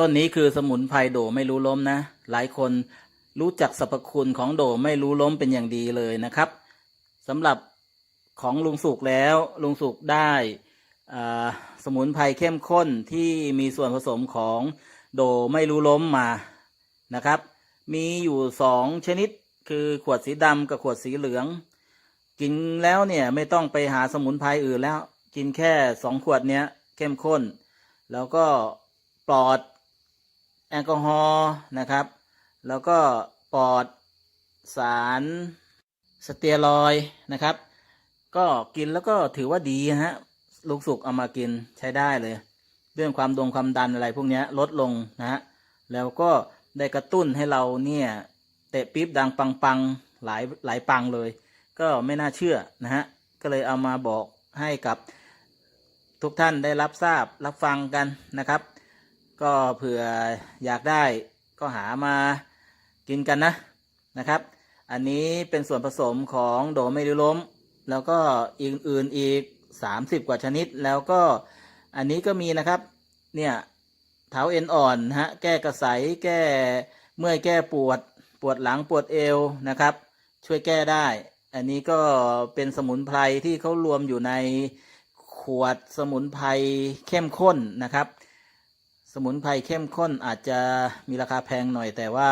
ต้นนี้คือสมุนไพรโดไม่รู้ล้มนะ หลายคนรู้จักสรรพคุณของโดไม่รู้ล้มเป็นอย่างดีเลยนะครับสำหรับของลุงสุกแล้วลุงสุกได้สมุนไพรเข้มข้นที่มีส่วนผสมของโดไม่รู้ล้มมานะครับ มีอยู่สองชนิดคือขวดสีดำกับขวดสีเหลือง กินแล้วเนี่ยไม่ต้องไปหาสมุนไพรอื่นแล้ว กินแค่สองขวดเนี้ยเข้มข้น แล้วก็ปลอด แอลกอฮอล์นะครับ แล้วก็ปอดสารสเตียรอยนะครับ ก็กินแล้วก็ถือว่าดีนะฮะลูกสุกเอามากินใช้ได้เลย เรื่องความดงความดันอะไรพวกนี้ลดลงนะฮะแล้วก็ได้กระตุ้นให้เราเนี่ยเตะปี๊บดังปังปังๆหลายหลายปังเลย ก็ไม่น่าเชื่อนะฮะก็เลยเอามาบอกให้กับทุกท่านได้รับทราบรับฟังกันนะครับ ก็เผื่ออยากได้ก็หามากินกันนะนะครับ อันนี้เป็นส่วนผสมของโดไม่ริล้ม แล้วก็อีกอื่นๆอีก 30 กว่าชนิด แล้วก็อันนี้ก็มีนะครับ เนี่ยเท้าเอ็นอ่อนฮะ แก้กระสายแก้เมื่อยแก้ปวด ปวดหลังปวดเอวนะครับ ช่วยแก้ได้ อันนี้ก็เป็นสมุนไพรที่เขารวมอยู่ในขวดสมุนไพรเข้มข้นนะครับ สมุนไพรเข้มข้นอาจจะมีราคาแพงหน่อยแต่ว่า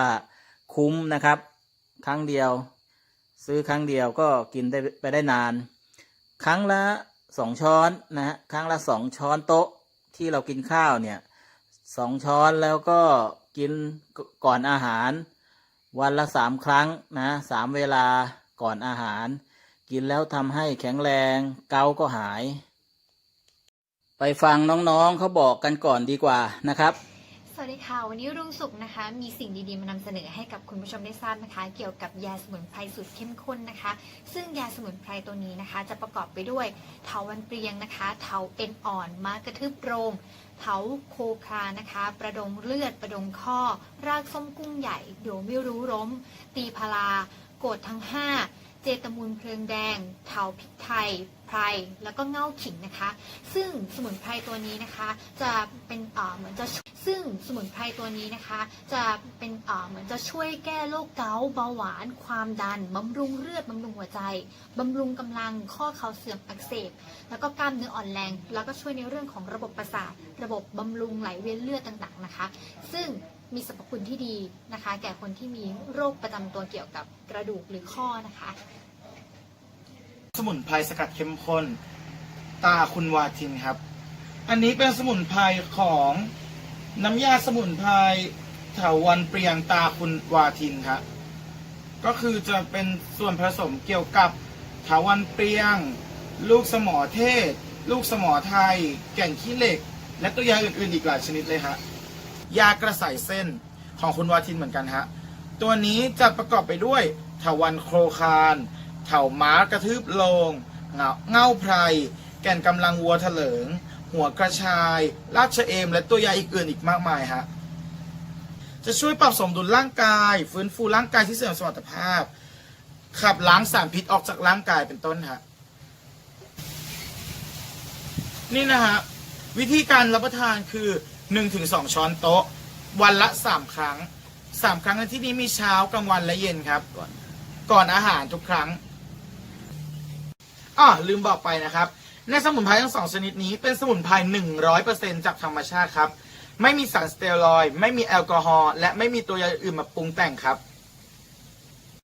คุ้มนะครับ ครั้งเดียว ซื้อครั้งเดียวก็กินได้ไปได้นาน ครั้งละสองช้อนนะฮะครั้งละสองช้อนโต๊ะที่เรากินข้าวเนี่ยสองช้อนแล้วก็กินก่อนอาหาร วันละสามครั้งนะสามเวลาก่อนอาหาร กินแล้วทำให้แข็งแรง เกาก็หาย ไปฟังน้องๆเขาบอกกันก่อนดีกว่านะครับ สวัสดีค่ะ วันนี้รุ่งสุขนะคะ มีสิ่งดีๆมานำเสนอให้กับคุณผู้ชมได้ทราบนะคะ เกี่ยวกับยาสมุนไพรสูตรเข้มข้นนะคะ ซึ่งยาสมุนไพรตัวนี้นะคะ จะประกอบไปด้วยเถาวันเปรียงนะคะ เถาเอ็นอ่อนม้ากระทึบโรงเถาโคคานะคะ ประดงเลือด ประดงข้อ รากส้มกุ้งใหญ่ เดี๋ยวไม่รู้ล้ม ตีพลา โกดทั้งห้า เจตมูลเพลิงแดง เถาพริกไทยไพรแล้วก็เง่าขิงนะคะ ซึ่งสมุนไพรตัวนี้นะคะ จะเป็นเหมือนจะซึ่งสมุนไพรตัวนี้นะคะ จะเป็นเหมือนจะช่วยแก้โรคเกาต์เบาหวาน ความดันบำรุงเลือดบำรุงหัวใจบำรุงกำลังข้อเข่าเสื่อมอักเสบ แล้วก็กล้ามเนื้ออ่อนแรง แล้วก็ช่วยในเรื่องของระบบประสาท ระบบบำรุงไหลเวียนเลือดต่างๆนะคะ ซึ่ง มีสรรพคุณที่ดีนะคะ แก่คนที่มีโรคประจำตัวเกี่ยวกับกระดูกหรือข้อนะคะ สมุนไพรสกัดเข้มข้นตาคุณวาทินครับ อันนี้เป็นสมุนไพรของน้ำยาสมุนไพรเถาวันเปรียงตาคุณวาทินครับก็คือจะเป็นส่วนผสมเกี่ยวกับเถาวันเปรียง ลูกสมอเทศ ลูกสมอไทย แก่นขี้เหล็ก และตัวยาอื่นๆอีกหลายชนิดเลยฮะ ยากระใสเส้นของคุณวาทินเหมือนกันฮะ ตัวนี้จะประกอบไปด้วยเถาวันโครคารเถาม้ากระทืบโลง เงาเง่าไพร แก่นกำลังวัวเถลิง หัวกระชาย ราชเอม และตัวยาอีกอื่นอีกมากมายฮะ จะช่วยปรับสมดุลร่างกาย ฟื้นฟูร่างกายที่เสื่อมสมรรถภาพ ขับล้างสารพิษออกจากร่างกายเป็นต้นฮะ นี่นะฮะวิธีการรับประทานคือ หนึ่งถึงสองช้อนโต๊ะ วันละสามครั้งสามครั้งในที่นี้มีเช้ากลางวันและเย็นครับ ก่อนก่อนอาหารทุกครั้งอ้อลืมบอกไปนะครับ ในสมุนไพรทั้งสองชนิดนี้เป็นสมุนไพรหนึ่งร้อยเปอร์เซ็นจากธรรมชาติครับ ไม่มีสารสเตียรอยด์ไม่มีแอลกอฮอล์และไม่มีตัวยาอื่นมาปรุงแต่งครับ